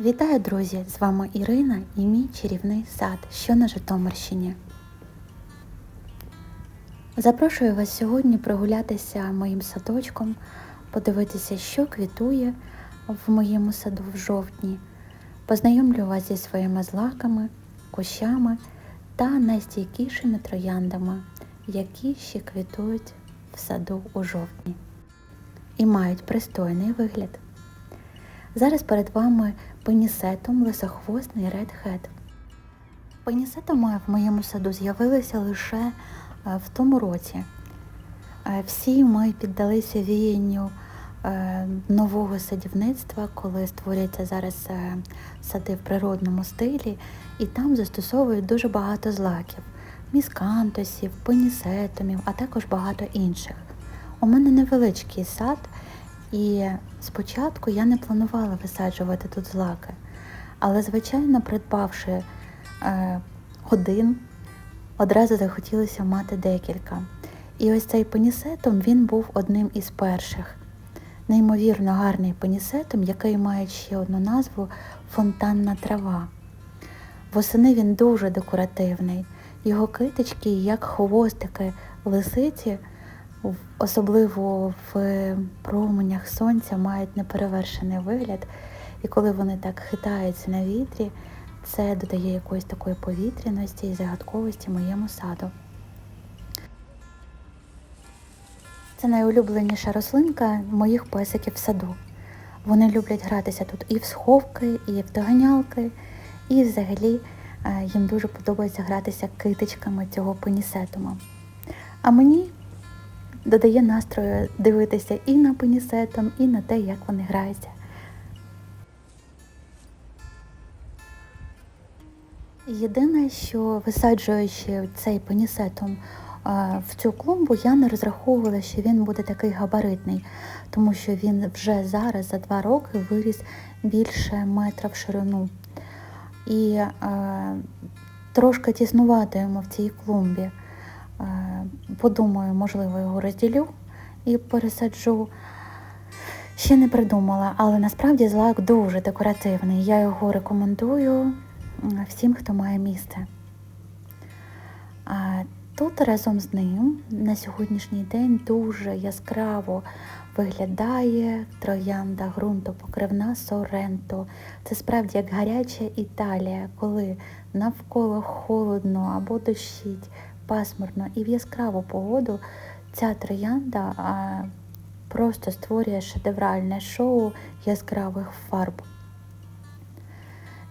Вітаю, друзі! З вами Ірина і мій чарівний сад, що на Житомирщині. Запрошую вас сьогодні прогулятися моїм садочком, подивитися, що квітує в моєму саду в жовтні. Познайомлю вас зі своїми злаками, кущами та найстійкішими трояндами, які ще квітують в саду у жовтні і мають пристойний вигляд. Зараз перед вами пенісетом лисохвостний Head. Пенісетоми в моєму саду з'явилися лише е, в тому році. Е, Всі ми піддалися віянню е, нового садівництва, коли створюються зараз сади в природному стилі, і там застосовують дуже багато злаків, міскантосів, пенісетомів, а також багато інших. У мене невеличкий сад, і спочатку я не планувала висаджувати тут злаки, але, звичайно, придбавши е, один, одразу захотілося мати декілька. І ось цей пенісетом він був одним із перших. Неймовірно гарний пенісетом, який має ще одну назву фонтанна трава. Восени він дуже декоративний. Його китички, як хвостики лисиці, особливо в променях сонця, мають неперевершений вигляд. І коли вони так хитаються на вітрі, це додає якоїсь такої повітряності і загадковості моєму саду. Це найулюбленіша рослинка моїх песиків в саду. Вони люблять гратися тут і в сховки, і в доганялки, і взагалі е, їм дуже подобається гратися китичками цього пенісетума. А мені додає настрою дивитися і на пенісетом, і на те, як вони граються. Єдине, що висаджуючи цей пенісетом в цю клумбу, я не розраховувала, що він буде такий габаритний, тому що він вже зараз за два роки виріс більше метра в ширину. І е, трошки тіснувати йому в цій клумбі. Подумаю, можливо, його розділю і пересаджу. Ще не придумала, але насправді злак дуже декоративний. Я його рекомендую всім, хто має місце. Тут разом з ним на сьогоднішній день дуже яскраво виглядає троянда ґрунтопокривна Соренто. Це справді як гаряча Італія, коли навколо холодно або дощить, пасмурно і в яскраву погоду ця троянда просто створює шедевральне шоу яскравих фарб.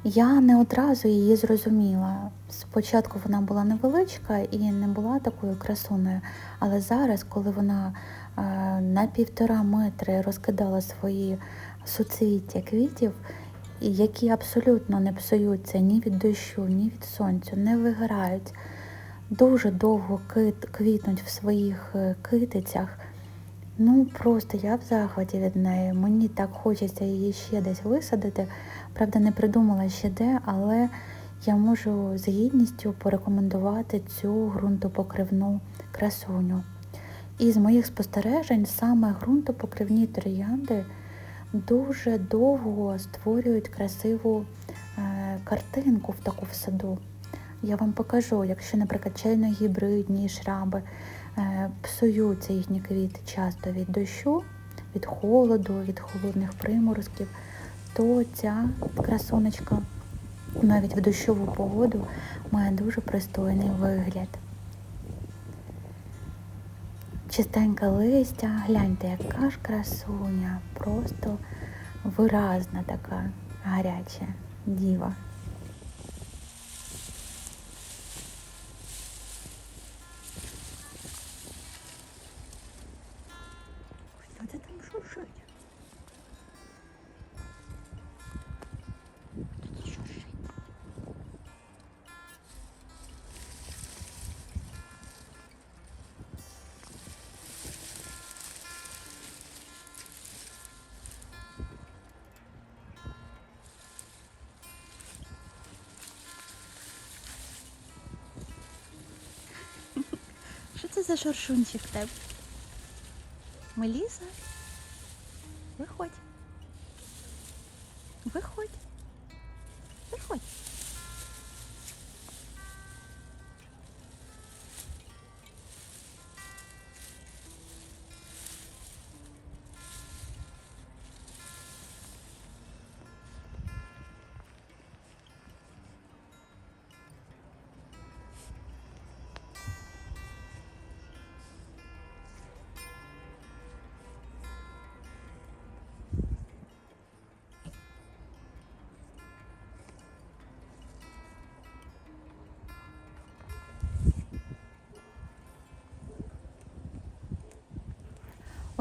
Я не одразу її зрозуміла. Спочатку вона була невеличка і не була такою красуною, але зараз, коли вона на півтора метри розкидала свої суцвіття квітів, які абсолютно не псуються ні від дощу, ні від сонця, не вигорають, дуже довго квітнуть в своїх е, китицях. Ну просто я в захваті від неї. Мені так хочеться її ще десь висадити. Правда, не придумала ще де, але я можу з гідністю порекомендувати цю ґрунтопокривну красуню. І з моїх спостережень саме ґрунтопокривні троянди дуже довго створюють красиву е, картинку в таку в саду. Я вам покажу, якщо, наприклад, чайно-гібридні шраби е, псуються їхні квіти часто від дощу, від холоду, від холодних приморозків, то ця красунечка навіть в дощову погоду має дуже пристойний вигляд. Чистеньке листя, гляньте, яка ж красуня, просто виразна така гаряча діва. Це за шоршунчик в тебе? Меліса?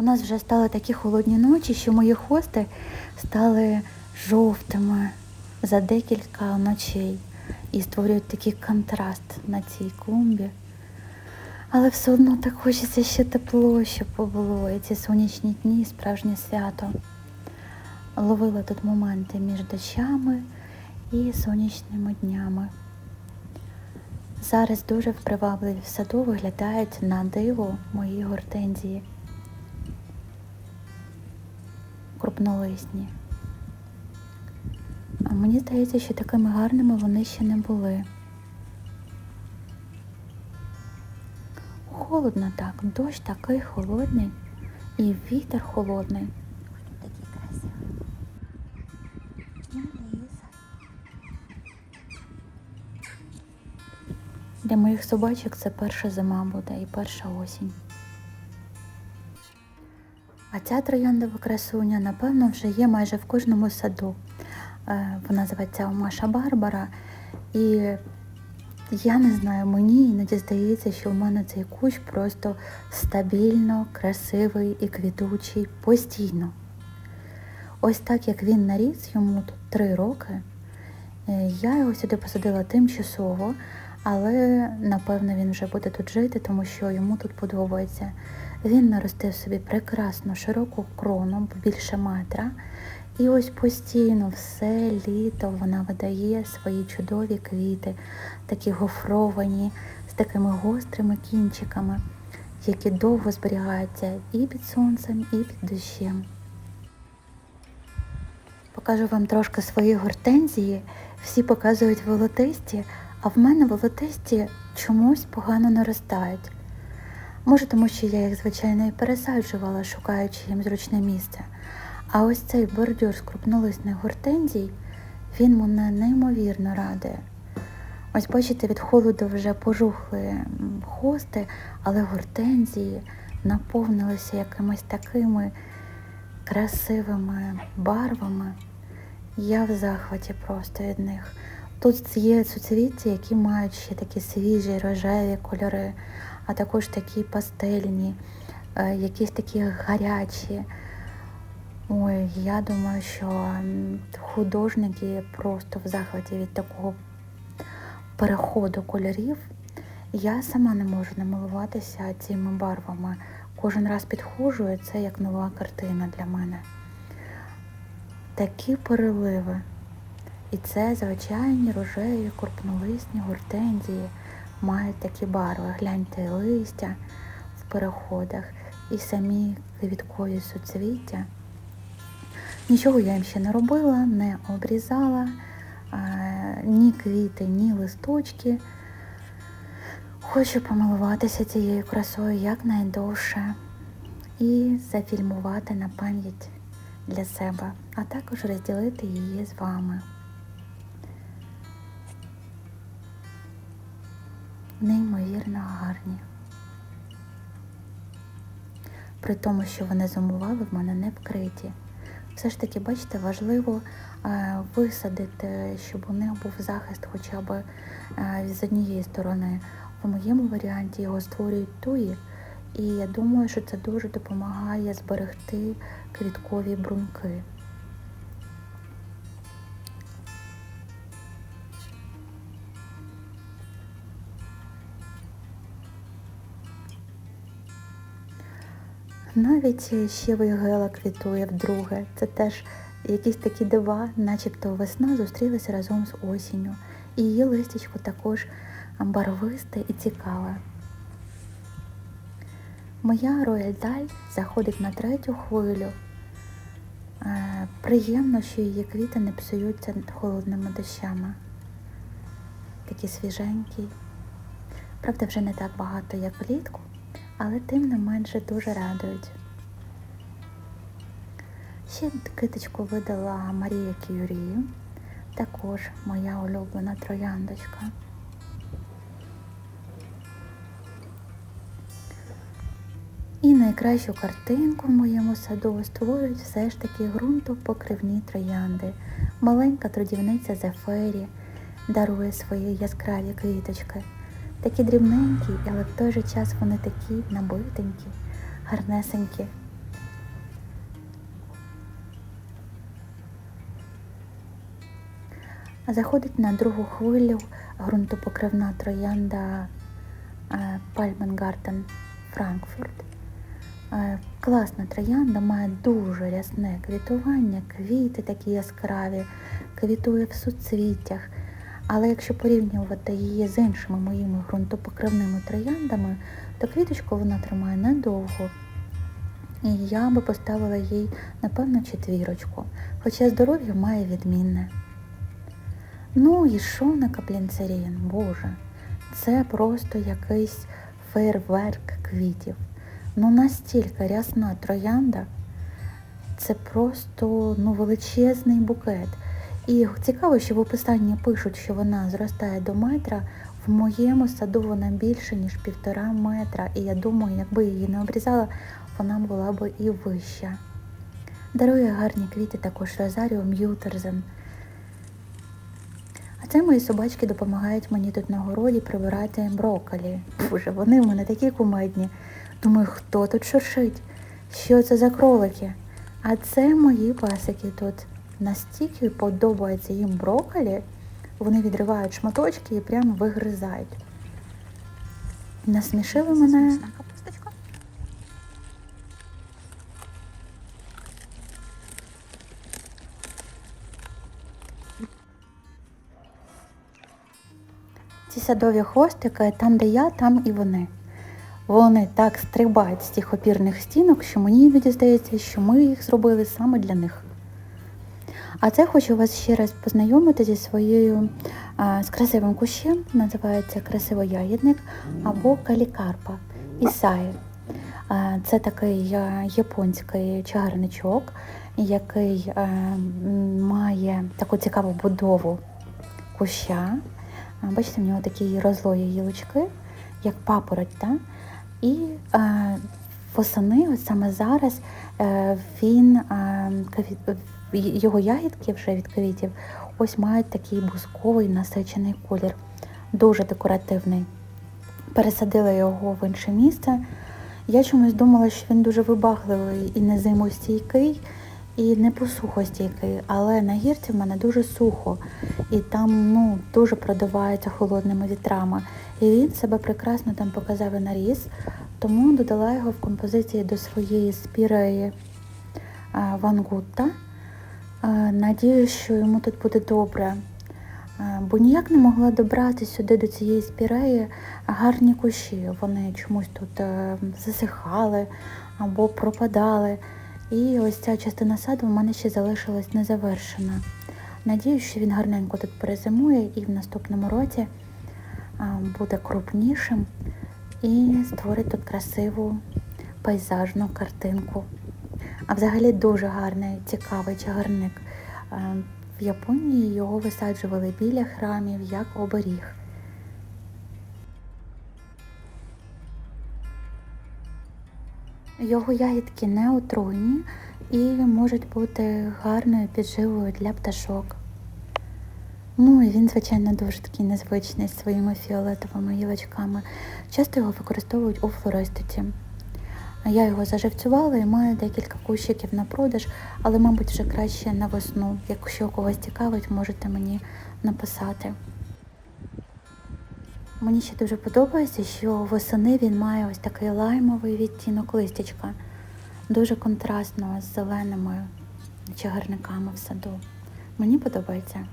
У нас вже стали такі холодні ночі, що мої хости стали жовтими за декілька ночей і створюють такий контраст на цій клумбі. Але все одно так хочеться ще тепло, щоб було. І ці сонячні дні справжнє свято. Ловила тут моменти між дощами і сонячними днями. Зараз дуже привабливі в саду виглядають на диво мої гортензії. Крупнолисні. А мені здається, що такими гарними вони ще не були. Холодно так, дощ такий холодний і вітер холодний. Для моїх собачок це перша зима буде і перша осінь. А ця трояндова красуня, напевно, вже є майже в кожному саду. Е, Вона зветься Маша Барбара. І я не знаю, мені іноді здається, що в мене цей кущ просто стабільно, красивий і квітучий постійно. Ось так як він наріс, йому тут три роки. е, Я його сюди посадила тимчасово, але напевно він вже буде тут жити, тому що йому тут подобається. Він наростив собі прекрасну широку крону, більше метра. І ось постійно все літо вона видає свої чудові квіти, такі гофровані, з такими гострими кінчиками, які довго зберігаються і під сонцем, і під дощем. Покажу вам трошки свої гортензії. Всі показують волотисті, а в мене волотисті чомусь погано наростають. Може, тому що я їх, звичайно, і пересаджувала, шукаючи їм зручне місце. А ось цей бордюр з крупнолисних гортензій, він мене неймовірно радує. Ось бачите, від холоду вже пожухли хости, але гортензії наповнилися якимись такими красивими барвами. Я в захваті просто від них. Тут є суцвіття, які мають ще такі свіжі рожеві кольори, а також такі пастельні, е, якісь такі гарячі. Ой, я думаю, що художники просто в захваті від такого переходу кольорів. Я сама не можу намилуватися цими барвами. Кожен раз підходжу, і це як нова картина для мене. Такі переливи. І це звичайні рожеві крупнолисні гортензії мають такі барви. Гляньте листя в переходах і самі квіткові суцвіття. Нічого я їм ще не робила, не обрізала е, ні квіти, ні листочки. Хочу помилуватися цією красою якнайдовше і зафільмувати на пам'ять для себе, а також розділити її з вами. Неймовірно гарні. При тому, що вони зимували, в мене не вкриті. Все ж таки, бачите, важливо е, висадити, щоб у них був захист хоча б е, з однієї сторони. В моєму варіанті його створюють туї, і я думаю, що це дуже допомагає зберегти квіткові бруньки. Навіть ще вигела квітує вдруге. Це теж якісь такі дива, начебто весна зустрілася разом з осінню. І її листячко також барвисте і цікаве. Моя рояль даль заходить на третю хвилю. Е, Приємно, що її квіти не псуються холодними дощами. Такі свіженькі. Правда, вже не так багато, як влітку, але тим не менше дуже радують. Ще киточку видала Марія Кюрі, також моя улюблена трояндочка. І найкращу картинку в моєму саду створюють все ж таки ґрунтопокривні троянди. Маленька трудівниця Зефері дарує свої яскраві квіточки. Такі дрібненькі, але в той же час вони такі набитенькі, гарнесенькі. Заходить на другу хвилю ґрунтопокривна троянда е, Пальменгартен Франкфурт. Е, Класна троянда, має дуже рясне квітування, квіти такі яскраві, квітує в суцвіттях. Але якщо порівнювати її з іншими моїми ґрунтопокривними трояндами, то квіточку вона тримає недовго. І я би поставила їй, напевно, четвірочку, хоча здоров'я має відмінне. Ну і що на каплінцерін, Боже, це просто якийсь фейерверк квітів. Ну настільки рясна троянда, це просто ну, величезний букет. І цікаво, що в описанні пишуть, що вона зростає до метра. В моєму саду вона більше, ніж півтора метра. І я думаю, якби її не обрізала, вона була б і вища. Дарує гарні квіти також Розаріо М'ютерзен. А це мої собачки допомагають мені тут на городі прибирати брокколі. Боже, вони в мене такі кумедні. Думаю, хто тут шуршить? Що це за кролики? А це мої пасики тут. Настільки подобається їм брокколі, вони відривають шматочки і прямо вигризають. Насмішили мене. Ці садові хвостики, там, де я, там і вони. Вони так стрибають з тих опірних стінок, що мені іноді здається, що ми їх зробили саме для них. А це хочу вас ще раз познайомити зі своєю а, з красивим кущем, називається красивоягідник або калікарпа Ісаї. Це такий японський чагарничок, який а, має таку цікаву будову куща. А, Бачите, в нього такі розлої гілочки, як папороть. Та? І е, восени, от саме зараз, е, він його ягідки вже від квітів ось мають такий бусковий насичений колір, дуже декоративний. Пересадила його в інше місце. Я чомусь думала, що він дуже вибагливий і не зимостійкий, і не посухостійкий, але на гірці в мене дуже сухо, і там ну, дуже продувається холодними вітрами. І він себе прекрасно там показав і наріс, тому додала його в композиції до своєї спіреї Вангутта. А, Надіюсь, що йому тут буде добре. Бо ніяк не могла добрати сюди до цієї спіреї гарні кущі. Вони чомусь тут е, засихали або пропадали. І ось ця частина саду в мене ще залишилась незавершена. Надіюсь, що він гарненько тут перезимує і в наступному році буде крупнішим і створить тут красиву пейзажну картинку. А взагалі дуже гарний, цікавий чагарник. В Японії його висаджували біля храмів як оберіг. Його ягідки не отруйні і можуть бути гарною підживою для пташок. Ну і він, звичайно, дуже такий незвичний з своїми фіолетовими гілочками. Часто його використовують у флористиці. Я його заживцювала і маю декілька кущиків на продаж, але, мабуть, вже краще на весну. Якщо когось цікавить, можете мені написати. Мені ще дуже подобається, що восени він має ось такий лаймовий відтінок листячка. Дуже контрастно з зеленими чагарниками в саду. Мені подобається.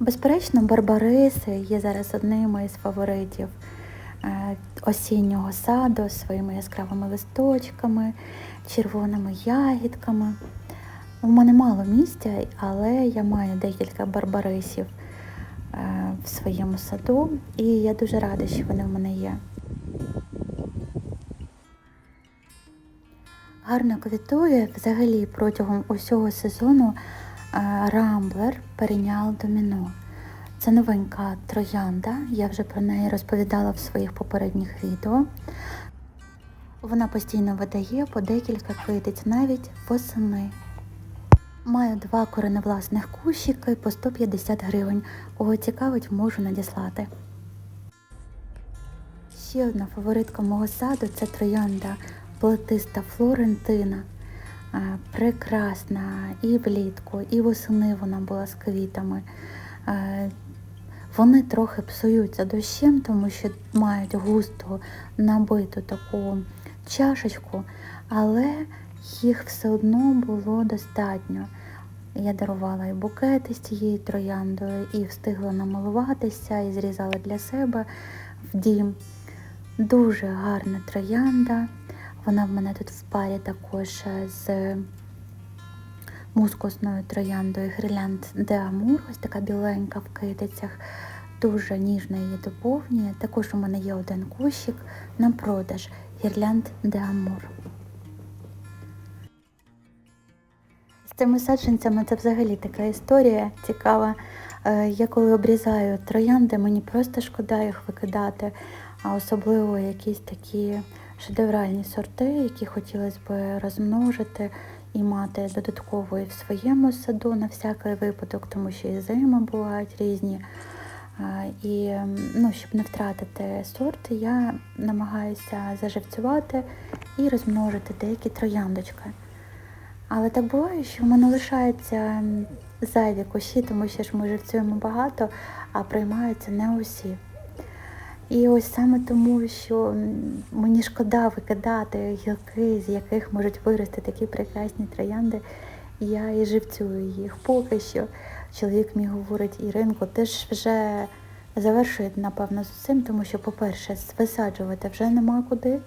Безперечно, барбариси є зараз одними із фаворитів осіннього саду своїми яскравими листочками, червоними ягідками. У мене мало місця, але я маю декілька барбарисів е, в своєму саду, і я дуже рада, що вони в мене є. Гарно квітує взагалі протягом усього сезону е, рамблер перейнял доміно. Це новенька троянда, я вже про неї розповідала в своїх попередніх відео. Вона постійно видає по декілька квітиць, навіть восени. Маю два кореневласних кущики по 150 гривень. Кого цікавить, можу надіслати. Ще одна фаворитка мого саду це троянда плетиста Флорентина. Прекрасна і влітку, і восени вона була з квітами. Е, Вони трохи псуються дощем, тому що мають густо набиту таку чашечку, але їх все одно було достатньо. Я дарувала і букети з цією трояндою, і встигла намалуватися, і зрізала для себе в дім. Дуже гарна троянда. Вона в мене тут в парі також з мускусною трояндою Грілянд де Амур, ось така біленька в китицях. Дуже ніжно її доповнює. Також у мене є один кущик на продаж Гірлянд де Амур. З цими саджанцями це взагалі така історія цікава. Е, Я коли обрізаю троянди, мені просто шкода їх викидати, а особливо якісь такі шедевральні сорти, які хотілося б розмножити і мати додатково і в своєму саду на всякий випадок, тому що і зими бувають різні. І ну, щоб не втратити сорт, я намагаюся заживцювати і розмножити деякі трояндочки. Але так буває, що в мене лишаються зайві кущі, тому що ж ми живцюємо багато, а приймаються не усі. І ось саме тому, що мені шкода викидати гілки, з яких можуть вирости такі прекрасні троянди, я і живцюю їх. Поки що чоловік мій говорить, Іринко, ти ж вже завершує, напевно, з цим, тому що, по-перше, висаджувати вже нема куди. Е,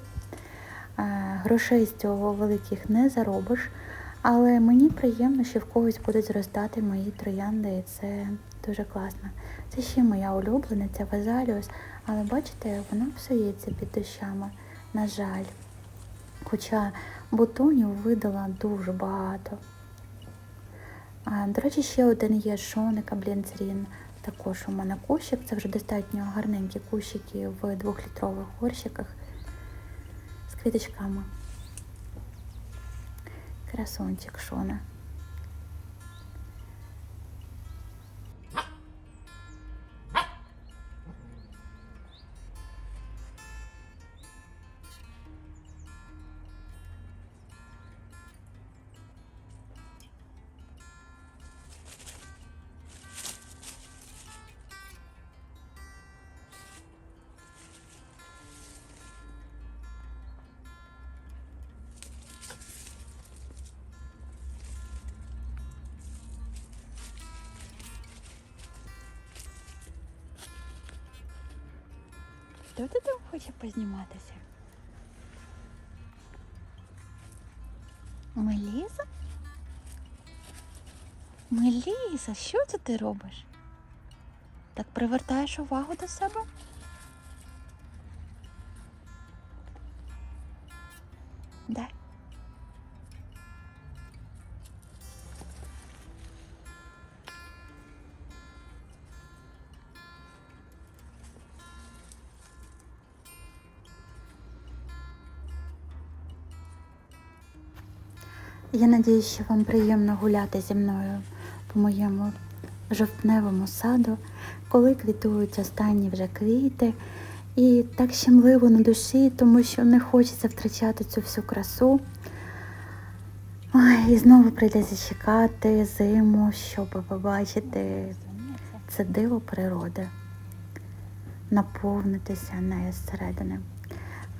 Грошей з цього великих не заробиш, але мені приємно, що в когось будуть зростати мої троянди, і це дуже класно. Це ще моя улюблениця Везаліус, але бачите, вона псується під дощами, на жаль. Хоча бутонів видала дуже багато. А, До речі, ще один є шоника Блінцрін. Також у мене кущик. Це вже достатньо гарненькі кущики в двохлітрових горщиках з квіточками. Красунчик Шона. Хто там хоче позніматися? Меліза? Меліза, що це ти робиш? Так привертаєш увагу до себе? Дай. Я надію, що вам приємно гуляти зі мною по моєму жовтневому саду, коли квітують останні вже квіти. І так щемливо на душі, тому що не хочеться втрачати цю всю красу. Ой, і знову прийдеться чекати зиму, щоб побачити це диво природи, наповнитися нею зсередини.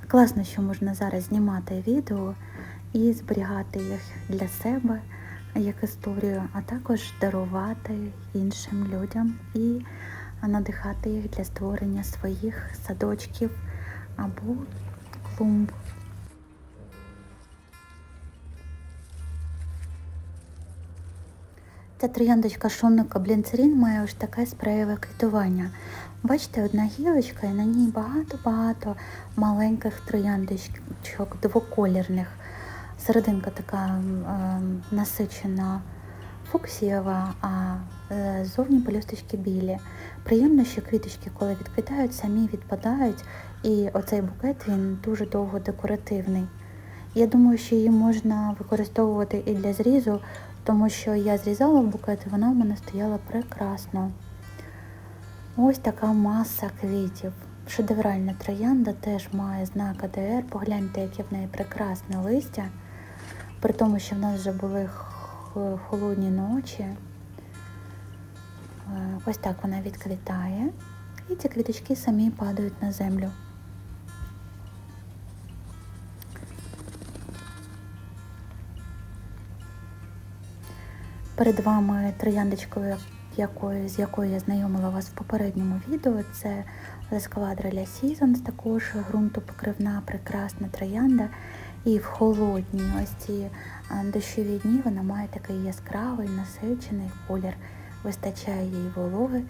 Класно, що можна зараз знімати відео і зберігати їх для себе як історію, а також дарувати іншим людям і надихати їх для створення своїх садочків або клумб. Ця трояндочка шовника Блінцерін має ось таке спреєве квітування. Бачите, одна гілочка, і на ній багато-багато маленьких трояндочок двоколірних. Серединка така е, насичена фуксієва, а е, зовні пелюсточки білі. Приємно, що квіточки, коли відквітають, самі відпадають, і оцей букет він дуже довго декоративний. Я думаю, що її можна використовувати і для зрізу, тому що я зрізала букет, і вона в мене стояла прекрасно. Ось така маса квітів. Шедевральна троянда теж має знак АДР. Погляньте, яке в неї прекрасне листя. При тому, що в нас вже були холодні ночі. Е, Ось так вона відквітає. І ці квіточки самі падають на землю. Перед вами трояндочкою, якою, з якою я знайомила вас в попередньому відео. Це Лескавадра Ля Seasons, також ґрунтопокривна, прекрасна троянда. І в холодні ось ці дощові дні вона має такий яскравий насичений колір. Вистачає їй вологи,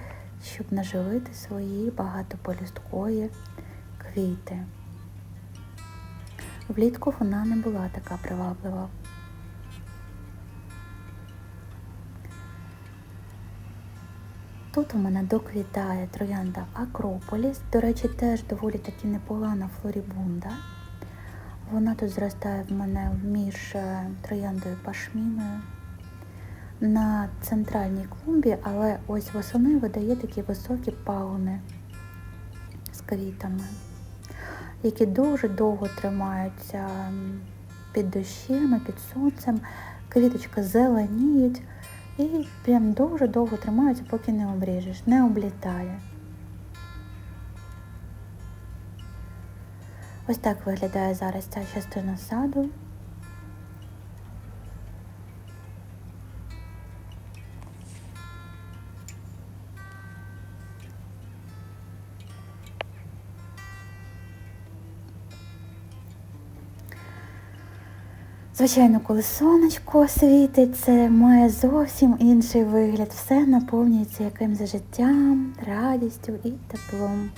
щоб наживити свої багатополюсткові квіти. Влітку вона не була така приваблива. Тут у мене доквітає троянда Акрополіс. До речі, теж доволі таки непогана флорібунда. Вона тут зростає в мене між е, трояндою пашміною на центральній клумбі, але ось восени видає такі високі пагони з квітами, які дуже довго тримаються під дощем, під сонцем. Квіточка зеленіють і прям дуже довго тримаються, поки не обріжеш, не облітає. Ось так виглядає зараз ця частина саду. Звичайно, коли сонечко світить, це має зовсім інший вигляд. Все наповнюється якимось життям, радістю і теплом.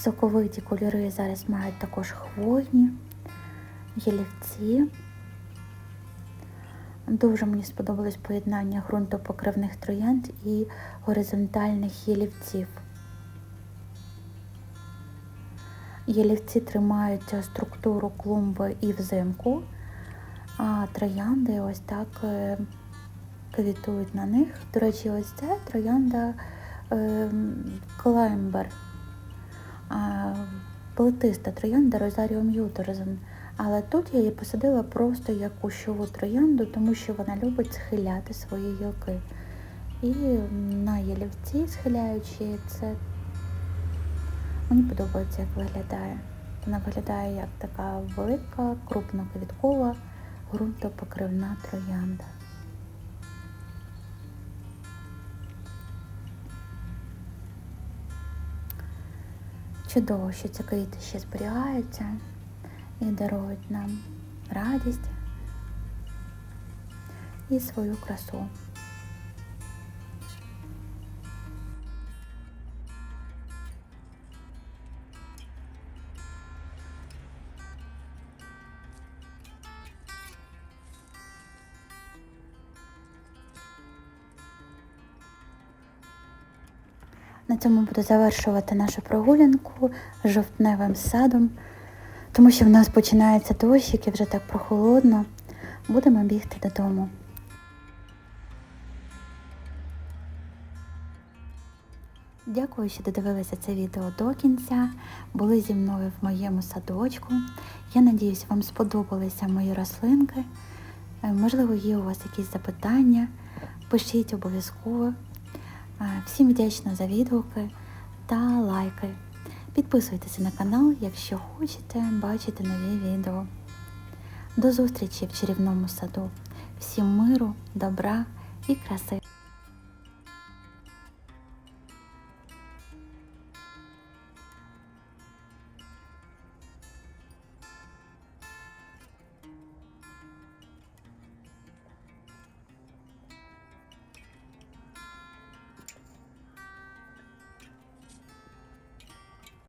Соковиті кольори зараз мають також хвойні, ялівці. Дуже мені сподобалось поєднання ґрунтопокривних троянд і горизонтальних ялівців. Ялівці тримають структуру клумби і взимку, а троянди ось так е, квітують на них. До речі, ось ця троянда Клаймбер, плетиста троянда Розаріо М'юторзен. Але тут я її посадила просто як кущову троянду, тому що вона любить схиляти свої гілки. І на ялівці, схиляючи це, мені подобається, як виглядає. Вона виглядає як така велика, крупноквіткова, ґрунтопокривна троянда. Чудово, що ці квіти ще зберігаються і дарують нам радість і свою красу. Цьому буду завершувати нашу прогулянку жовтневим садом, тому що в нас починається дощ, який вже так прохолодно. Будемо бігти додому. Дякую, що додивилися це відео до кінця. Були зі мною в моєму садочку. Я надіюсь, вам сподобалися мої рослинки. Е, Можливо, є у вас якісь запитання. Пишіть обов'язково. Всім вдячна за відгуки та лайки. Підписуйтеся на канал, якщо хочете бачити нові відео. До зустрічі в чарівному саду. Всім миру, добра і краси!